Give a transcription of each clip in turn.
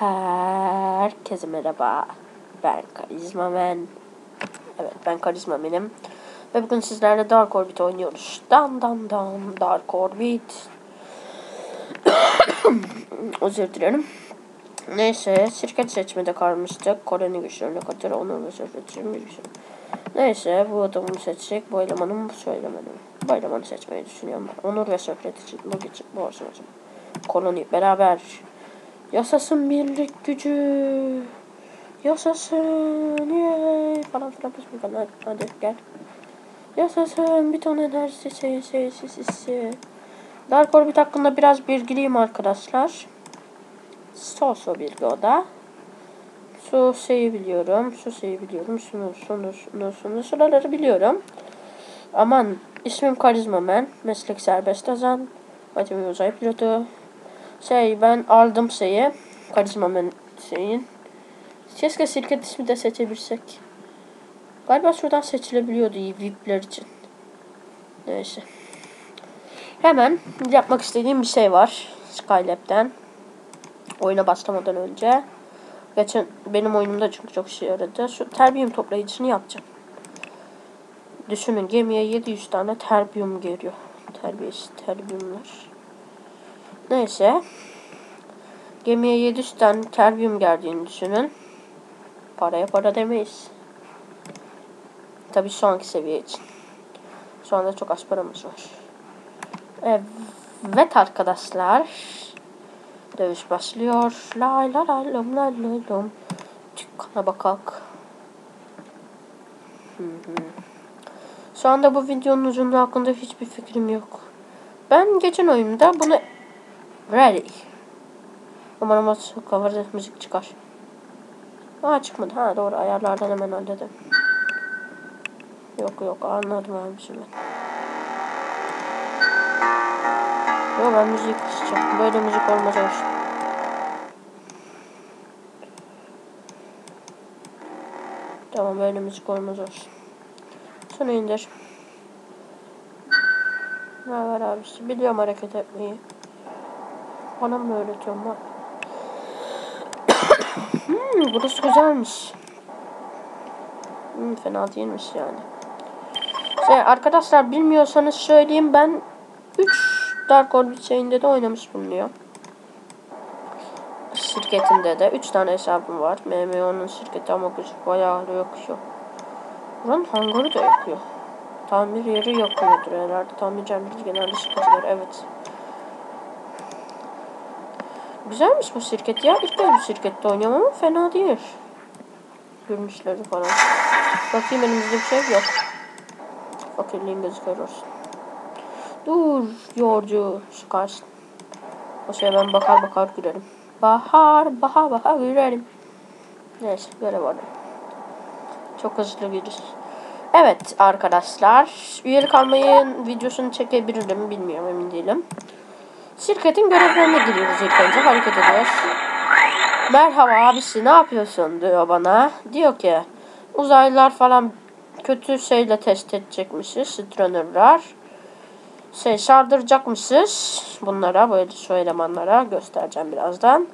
Herkese merhaba. Ben Karizma Men. Evet ben Karizma benim. Ve bugün sizlerle Dark Orbit oynuyoruz. Dan dan dan Dark Orbit. Özür dilerim. Neyse şirket seçmede kalmıştık. Kore'nin güçlerine katır onu şirketçinin bir güçü. Neyse bu adamı seçecek. Bu elemanı bu söylemedim. Bu elemanı seçmeyi düşünüyorum. Onur ve Sokrat için bu geçin. Bu olsun zaman. Koloni beraber Yasasın birlik gücü. Yasasın. Yay. Falan filan falan. Hadi gel. Yasasın. Bir ton enerjisi şey şey şey şey. şey. Dark Orbit hakkında biraz bilgiliyim arkadaşlar. So bilgi o da. Su şeyi biliyorum. Su şeyi biliyorum. Şunu, şunu, şunu, şunu. Şuraları biliyorum. Aman ismim Karizma Men. Meslek serbest azan. Matematik uzay pilotu. Şey ben aldım şeyi. Karizmamın şeyin. Keşke şirket ismi de seçebilsek. Galiba şuradan seçilebiliyordu VIP'ler için. Neyse. Hemen yapmak istediğim bir şey var. Skylab'den. Oyuna başlamadan önce. Geçen benim oyunumda çünkü çok şey yaradı. Şu terbiyum toplayıcısını yapacağım. Düşünün gemiye 700 tane terbiyum geliyor. Terbiyesiz terbiyumlar. Neyse. Gemiye 700 tane terbium geldiğini düşünün. Paraya para demeyiz. Tabii sonraki seviye için. Şu anda çok az paramız var. Evet arkadaşlar. Dövüş başlıyor. La la la lom la la lom. Dükkana bakak. Şu anda bu videonun ucunda hakkında hiçbir fikrim yok. Ben geçen oyunda bunu Ready. Umarım o cover'da müzik çıkar. Aa çıkmadı. Ha doğru ayarlardan hemen halledim. Yok yok anladım almışım ben. Yok ben müzik kısacağım. Böyle müzik olmaz olsun. Tamam böyle müzik olmaz olsun. Şunu indir. Ne var abisi? Biliyorum hareket etmeyi. Bana mı öğretiyorsun bak. hmm, burası güzelmiş. Hmm, fena değilmiş yani. Şey, arkadaşlar bilmiyorsanız söyleyeyim ben 3 Dark Orbit şeyinde de oynamış bulunuyor. Şirketinde de 3 tane hesabım var. MMO'nun şirketi ama gücü bayağı yakıyor. Buranın hangarı da yakıyor. Tamir yeri yakıyordur herhalde. Tamirciler genelde şirketler evet. Güzelmiş bu şirket ya. İlk kez bir şirkette oynuyorum ama fena değil. Görünüşleri falan. Bakayım elimizde bir şey yok. Fakirliğin gözü olsun. Dur yolcu çıkarsın. O şeye ben bakar bakar gülerim. Bahar bahar bahar gülerim. Neyse görev var. Çok hızlı bir. Evet arkadaşlar. Üyelik almayı videosunu çekebilirim bilmiyorum emin değilim. Şirketin görevlerine giriyoruz ilk önce. Hareket ediyoruz. Merhaba abisi ne yapıyorsun diyor bana. Diyor ki uzaylılar falan kötü şeyle test edecekmişiz. Strunner'lar. Şey sardıracakmışız bunlara böyle şu elemanlara göstereceğim birazdan.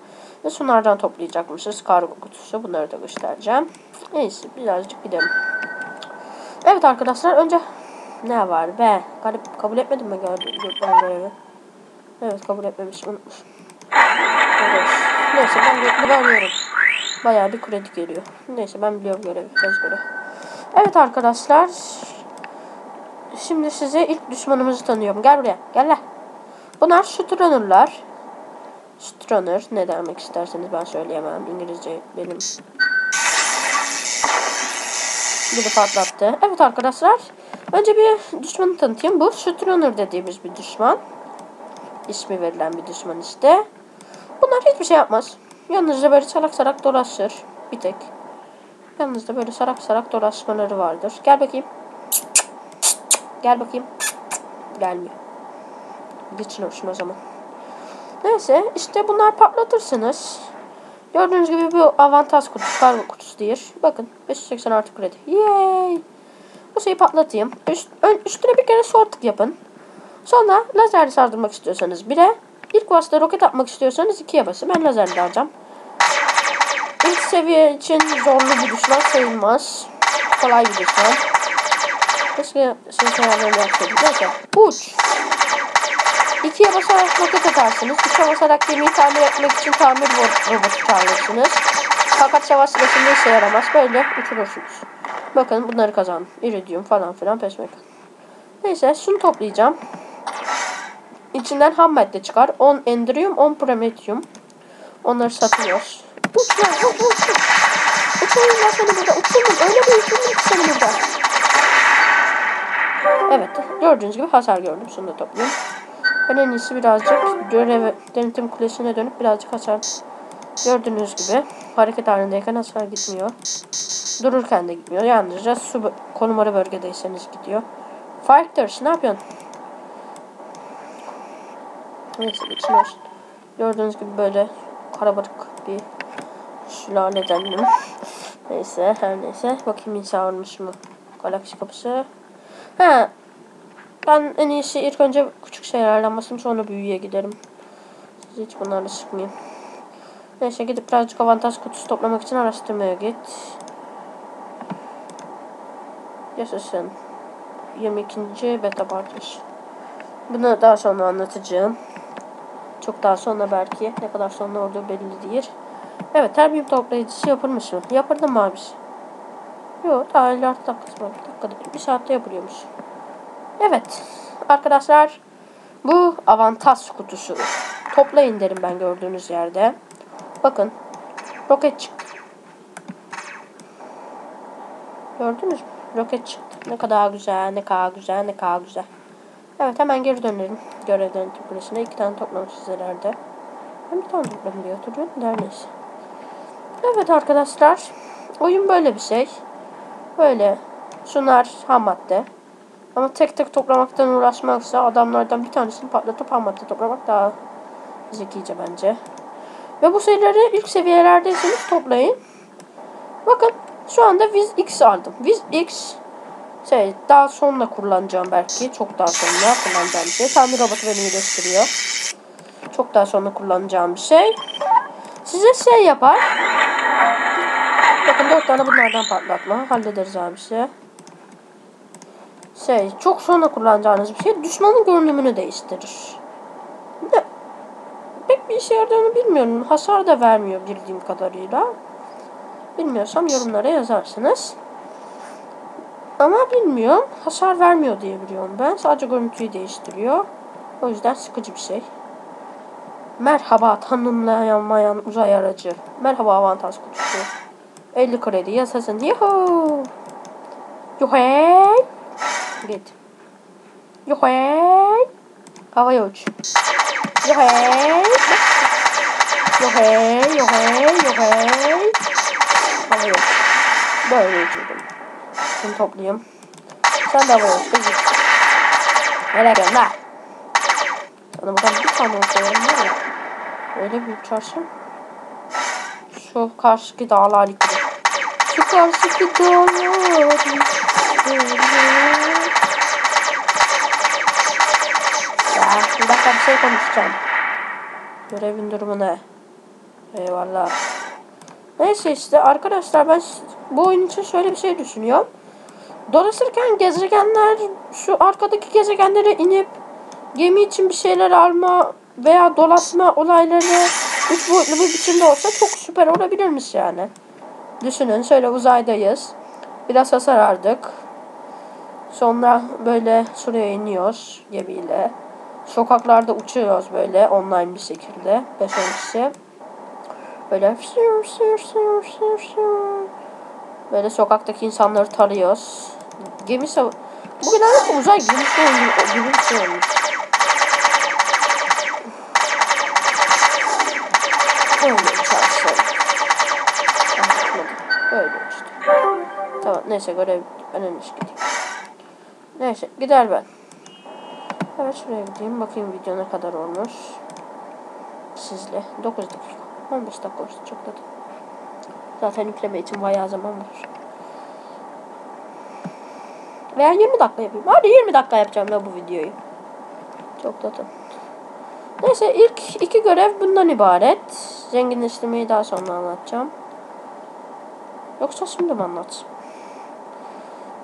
Ve şunlardan toplayacakmışız. Kargo kutusu bunları da göstereceğim. Neyse birazcık gidelim. Evet arkadaşlar önce ne var be? Garip kabul etmedim mi gördüğüm görevi? Evet kabul etmemiş unutmuş. Evet. Neyse ben veriyorum. Bayağı bir kredi geliyor. Neyse ben biliyorum görevi. Ezbere. Evet arkadaşlar. Şimdi size ilk düşmanımızı tanıyorum. Gel buraya. Gel lan. Bunlar Strunner'lar. Strunner ne demek isterseniz ben söyleyemem. İngilizce benim. Biri patlattı. Evet arkadaşlar. Önce bir düşmanı tanıtayım. Bu Strunner dediğimiz bir düşman ismi verilen bir düşman işte. Bunlar hiçbir şey yapmaz. Yalnızca böyle sarak sarak dolaşır. Bir tek. Yalnızca böyle sarak sarak dolaşmaları vardır. Gel bakayım. Gel bakayım. Gelmiyor. Geçin olsun o zaman. Neyse işte bunlar patlatırsınız. Gördüğünüz gibi bu avantaj kutusu, kargo kutusu değil. Bakın 580 artı kredi. Yay! Bu şeyi patlatayım. Üst, ön, üstüne bir kere sortuk yapın. Sonra lazerle sardırmak istiyorsanız 1'e. ilk vasıta roket atmak istiyorsanız 2'ye basın. Ben lazerle alacağım. seviye için zorlu bir düşman sayılmaz. Kolay bir düşman. Keşke ses ayarlarını yapsaydık. Neyse. Uç. İkiye basarak roket atarsınız. Üçe basarak gemiyi tamir etmek için tamir ro- robotu çağırırsınız. Fakat savaş sırasında işe yaramaz. Böyle uçurursunuz. Bakın bunları kazandım. Iridium falan filan peşmekan. Neyse şunu toplayacağım. İçinden ham madde çıkar. 10 endrium, 10 prometheum. Onları satıyoruz. Uç lan, uç, uç, uç. Uçurayım ben seni burada. Uçurum. Öyle bir uçurum ki seni burada. Evet. Gördüğünüz gibi hasar gördüm. Şunu da toplayayım. Ben en iyisi birazcık görev denetim kulesine dönüp birazcık hasar. Gördüğünüz gibi hareket halindeyken hasar gitmiyor. Dururken de gitmiyor. Yalnızca su konumarı bölgedeyseniz gidiyor. Fighters ne yapıyorsun? Neyse olsun. Gördüğünüz gibi böyle karabalık bir sülaledeninim. neyse her neyse. Bakayım insan olmuş mu? Galaksi kapısı. Ha. Ben en iyisi ilk önce küçük şeylerden basayım sonra büyüye giderim. Siz hiç bunlarla sıkmayın. Neyse gidip birazcık avantaj kutusu toplamak için araştırmaya git. Yaşasın. 22. beta parçası. Bunu daha sonra anlatacağım. Çok daha sonra belki. Ne kadar sonra olduğu belli değil. Evet terbiye toplayıcısı yapılmış mı? Yapıldı mı abisi? Yok daha 56 dakikası var. Bir dakikada. Bir saatte yapılıyormuş. Evet. Arkadaşlar bu avantaj kutusu. Toplayın derim ben gördüğünüz yerde. Bakın. Roket çıktı. Gördünüz mü? Roket çıktı. Ne kadar güzel, ne kadar güzel, ne kadar güzel. Evet hemen geri dönelim. Görevlerin kulesine. iki tane toplamışız herhalde. Ben bir tane topladım diye hatırlıyorum. neyse. Evet arkadaşlar. Oyun böyle bir şey. Böyle. Şunlar ham madde. Ama tek tek toplamaktan uğraşmaksa adamlardan bir tanesini patlatıp ham madde toplamak daha zekice bence. Ve bu şeyleri ilk seviyelerdeyseniz toplayın. Bakın şu anda Viz X aldım. Viz X şey daha sonra kullanacağım belki. Çok daha sonra kullanacağım bir şey. Tamir robotu beni iyileştiriyor. Çok daha sonra kullanacağım bir şey. Size şey yapar. Bakın dört tane bunlardan patlatma. Hallederiz abi size. Şey çok sonra kullanacağınız bir şey. Düşmanın görünümünü değiştirir. Ne? Pek bir işe yaradığını bilmiyorum. Hasar da vermiyor bildiğim kadarıyla. Bilmiyorsam yorumlara yazarsınız. Ama bilmiyorum. Hasar vermiyor diye biliyorum ben. Sadece görüntüyü değiştiriyor. O yüzden sıkıcı bir şey. Merhaba tanımlayamayan uzay aracı. Merhaba avantaj kutusu. 50 kredi yasasın. Yuhuu. Yuhey. Git. Yuhey. Havaya uç. Yuhey. Yuhey. Yuhey. Yuhey. Havaya uç. Böyle uçurdum. Şunu toplayayım. Sen de. Git. Nereye gidiyorsun lan? Sana bakalım bir tane koyalım var ya. Öyle bir uçarsın. Şu karşıki dağlar gibi. Şu karşıki dağlar. Ya bir dakika bir şey konuşacağım. Görevin durumu ne? Eyvallah. Neyse işte arkadaşlar ben bu oyun için şöyle bir şey düşünüyorum. Dolaşırken gezegenler şu arkadaki gezegenlere inip gemi için bir şeyler alma veya dolaşma olayları üç boyutlu bir biçimde olsa çok süper olabilirmiş yani. Düşünün şöyle uzaydayız. Biraz hasar aldık. Sonra böyle şuraya iniyoruz gemiyle. Sokaklarda uçuyoruz böyle online bir şekilde. 5-10 kişi. Böyle böyle sokaktaki insanları tarıyoruz. Gemi sav... Bugün artık uzay gemisi oynuyor gibi bir şey olmuş. Öyle. Öyle işte. Tamam neyse görev en iyisi gideyim. Neyse gider ben. Evet şuraya gideyim bakayım video ne kadar olmuş. Sizle 9 dakika. 15 dakika olsun çok da. Zaten yükleme için bayağı zaman var. Veya 20 dakika yapayım. Hadi 20 dakika yapacağım ben bu videoyu. Çok da Neyse ilk iki görev bundan ibaret. Zenginleştirmeyi daha sonra anlatacağım. Yoksa şimdi mi anlat?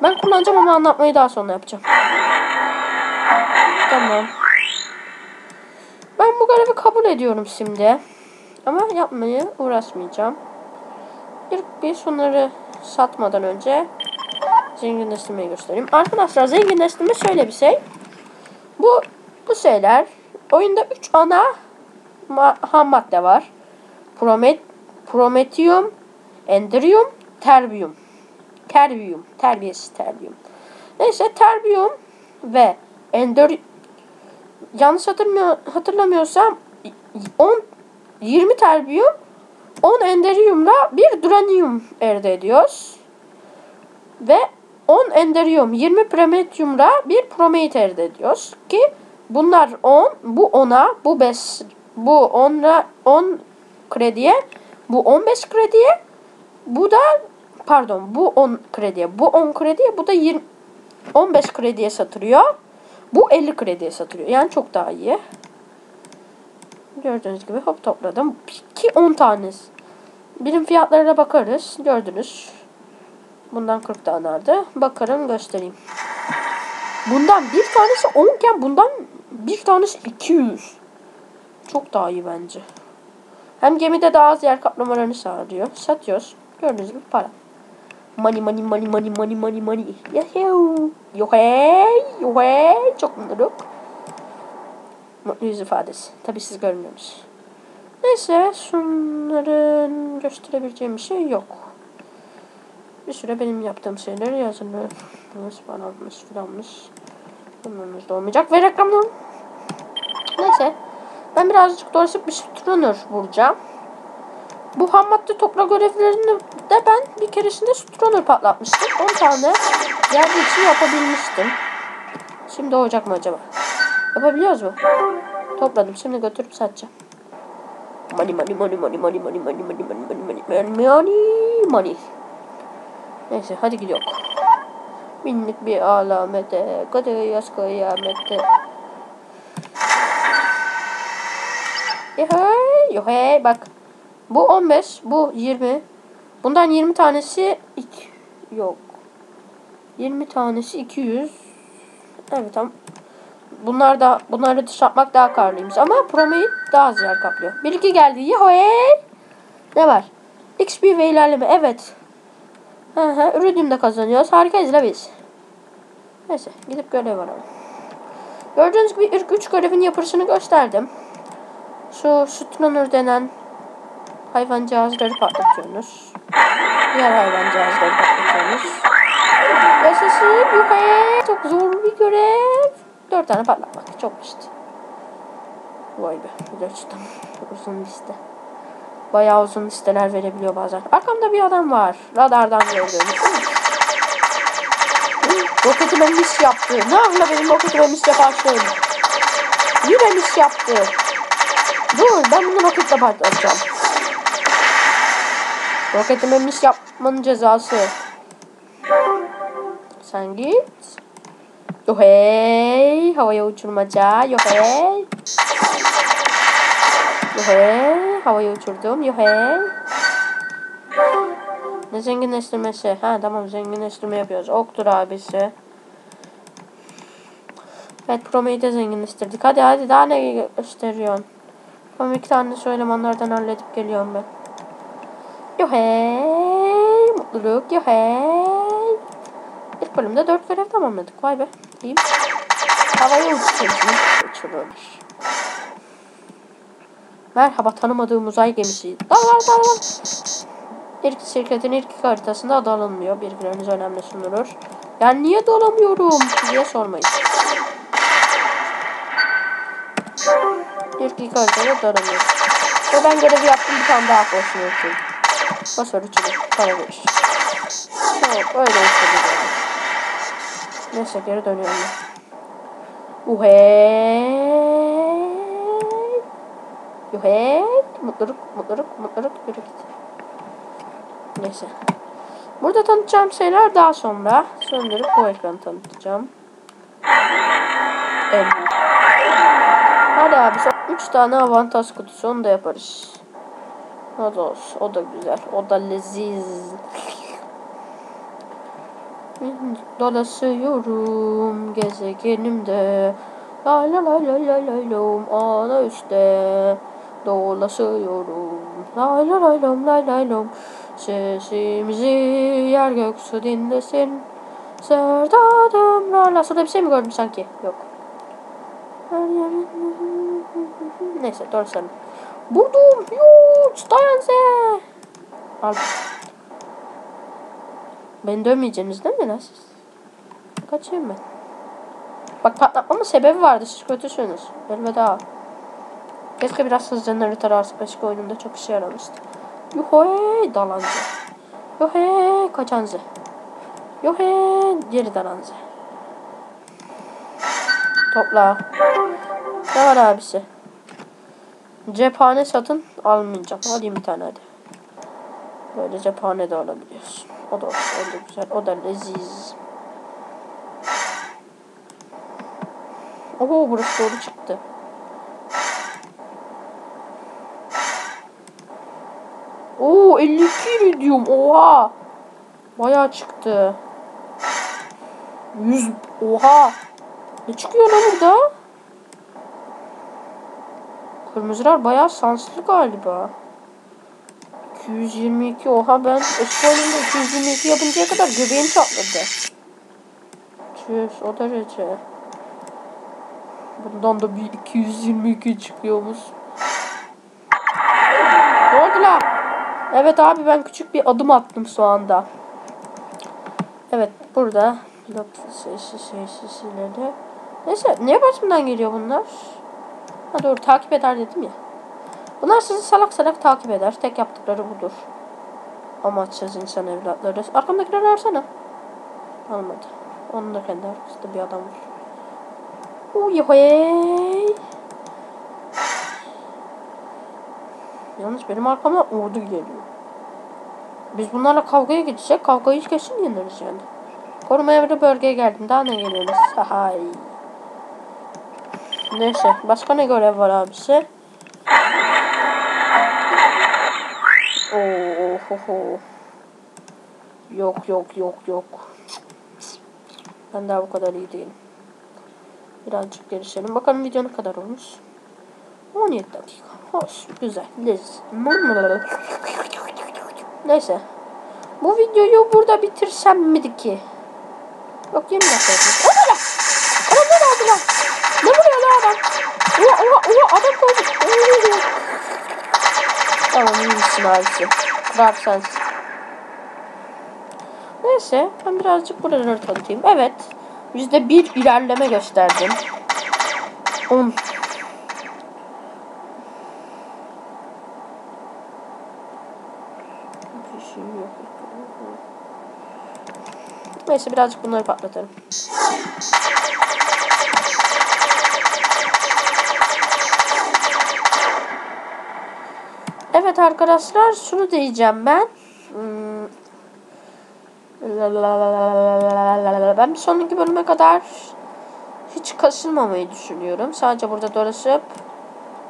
Ben kullanacağım ama anlatmayı daha sonra yapacağım. Tamam. Ben bu görevi kabul ediyorum şimdi. Ama yapmayı uğraşmayacağım. İlk bir şunları satmadan önce zenginleştirmeyi göstereyim. Arkadaşlar zenginleştirme şöyle bir şey. Bu bu şeyler oyunda 3 ana ma ham madde var. Promet Prometheum, Enderium, Terbium. Terbium, terbiyesiz Terbium. Neyse Terbium ve Ender yanlış hatırlamıyor, hatırlamıyorsam 10 20 Terbium 10 Enderium'la bir Duranium elde ediyoruz. Ve 10 Enderium 20 Prometheum'la bir Promate elde ediyoruz. Ki bunlar 10, bu 10'a, bu 5, bu 10'la 10 krediye, bu 15 krediye, bu da pardon bu 10 krediye, bu 10 krediye, bu da 20 15 krediye satılıyor. Bu 50 krediye satılıyor. Yani çok daha iyi. Gördüğünüz gibi hop topladım. Ki 10 tanesi. Birim fiyatlarına bakarız. Gördünüz. Bundan 40 tane vardı. Bakarım göstereyim. Bundan bir tanesi 10 iken bundan bir tanesi 200. Çok daha iyi bence. Hem gemide daha az yer kaplamalarını sağlıyor. Satıyoruz. Gördüğünüz gibi para. Money money money money money money money. Yahoo. Yo hey. Yo hey. Çok mutluluk. Mutlu yüz ifadesi. Tabi siz görmüyorsunuz. Neyse şunların gösterebileceğim bir şey yok. Bir süre benim yaptığım şeyleri yazın. Banalmış filanmış. Bunlarınız da olmayacak. Ve reklamdan. Neyse. Ben birazcık dolaşıp bir Struner vuracağım. Bu ham madde topla görevlerini de ben bir keresinde Struner patlatmıştım. 10 tane yerde için yapabilmiştim. Şimdi olacak mı acaba? Yapabiliyoruz mu? Topladım. Şimdi götürüp satacağım. Money money money money money money money money money money money money money Neyse hadi gidiyor. Minik bir alamete, kadıyas kıyamete. Yohey, yohey bak. Bu 15, bu 20. Bundan 20 tanesi iki, yok. 20 tanesi 200. Evet tamam. Bunlar da bunları dış atmak daha karlıymış ama Promate daha az yer kaplıyor. Bir iki geldi. Yohey. Ne var? XP ve ilerleme. Evet. Hı hı. Ürünüm de kazanıyoruz. Harikayız la biz. Neyse. Gidip görev aralım. Gördüğünüz gibi ilk üç görevin yapısını gösterdim. Şu Struner denen hayvancağızları patlatıyorsunuz. Diğer hayvancağızları patlatıyorsunuz. Yaşasın yukarı. Çok zor bir görev. Dört tane patlatmak. Çok işte. Vay be. Gerçekten uzun liste. Bayağı uzun listeler verebiliyor bazen. Arkamda bir adam var. Radardan gördüğünüz. Roketime mis yaptı. Ne yapla benim roketime mis yaparsın? Yine mis yaptı. Dur ben bunu roketle patlatacağım. Roketime mis yapmanın cezası. Sen git. Yo hey. Havaya uçurmaca. Yo hey. Yo hey. Havaya uçurdum. Yo hey. Ne zenginleştirmesi? Ha tamam zenginleştirme yapıyoruz. Oktur abisi. Evet Prome'yi de zenginleştirdik. Hadi hadi daha ne gösteriyorsun? Tamam iki tane söylemanlardan halledip geliyorum ben. Yo hey. Mutluluk yo hey. İlk bölümde dört görev tamamladık. Vay be. İyiyim. Havaya uçuyoruz. Uçuruyorlar. Merhaba tanımadığım uzay gemisi. Dal dal dal dal. İlk şirketin ilk haritasında adı alınmıyor. Bilgileriniz önemli sunulur. Yani niye dalamıyorum diye sormayın. İlk ilk haritada dalamıyor. Ve ben görevi yaptım bir tane daha koşuyor. Basar uçuyor. Para verir. Yok öyle hissediyorum. Neyse geri dönüyorum ben. Uhey. Mutluluk, mutluluk, mutluluk. Yürü git. Neyse. Burada tanıtacağım şeyler daha sonra. Söndürüp bu ekranı tanıtacağım. Evet. Hadi abi son 3 tane avantaj kutusu onu da yaparız. O da olsun. O da güzel. O da leziz. dolaşıyorum gezegenimde. Lay lay lay lay lay lay lom ana üstte dolaşıyorum. Lay lay lay lom lay lay lom sesimizi yer göksu dinlesin. Serdadım la la. Şurada bir şey mi gördüm sanki? Yok. Neyse doğru sen. Buldum. Yuh. Dayan sen. Al. Beni dövmeyeceksiniz değil mi lan siz? Kaçayım ben. Bak patlatmamın sebebi vardı. Siz kötüsünüz. Elveda. Keşke biraz hızlı jeneratör artık başka oyununda çok işe yaramıştı. Yuhoy dalancı. Yuhoy kaçancı. Yuhoy geri dalancı. Topla. Ne var abisi? Cephane satın almayacağım. Alayım bir tane hadi. Böyle cephane de alabiliyorsun. O da, o da güzel. O da leziz. Oho burası doğru çıktı. Oo 52 iridium. Oha. Bayağı çıktı. 100. Oha. Ne çıkıyor lan burada? Kırmızılar bayağı şanslı galiba. 222 oha ben oyunda 222 yapıncaya kadar göbeğim çatladı. Tüh o derece. Bundan da bir 222 çıkıyormuş. Ne oldu lan? Evet abi ben küçük bir adım attım şu anda. Evet burada pilot sesleri. Neyse niye başımdan geliyor bunlar? Ha doğru takip eder dedim ya. Bunlar sizi salak salak takip eder. Tek yaptıkları budur. Amaçsız insan evlatları. Arkamdakileri versene. Almadı. Onun da kendi arkasında bir adam var. Uy. Yalnız benim arkamdan ordu geliyor. Biz bunlarla kavgaya gidecek. Kavgayı kesin yeniriz yani. Koruma evre bölgeye geldim. Daha ne geliyoruz? Hay. Neyse. Başka ne görev var abisi? Oo, ho, ho. Yok yok yok yok. Ben daha bu kadar iyi değilim. Birazcık gelişelim. Bakalım video ne kadar olmuş. 17 dakika. Hoş. Güzel. Neyse. Bu videoyu burada bitirsem miydi ki? Yok 20 dakika olmuş. O ne lan? Adam ne vuruyor lan adam? Oha oha oha adam koydu. Tamam iyi misin abisi? Kral sensin. Neyse ben birazcık buraları tanıtayım. Evet. Yüzde bir ilerleme gösterdim. 10 şey yok. Neyse birazcık bunları patlatalım. Evet arkadaşlar şunu diyeceğim ben. Hmm. Ben bir sonraki bölüme kadar hiç kasılmamayı düşünüyorum. Sadece burada dolaşıp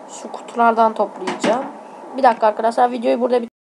şu kutulardan toplayacağım. Bir dakika arkadaşlar videoyu burada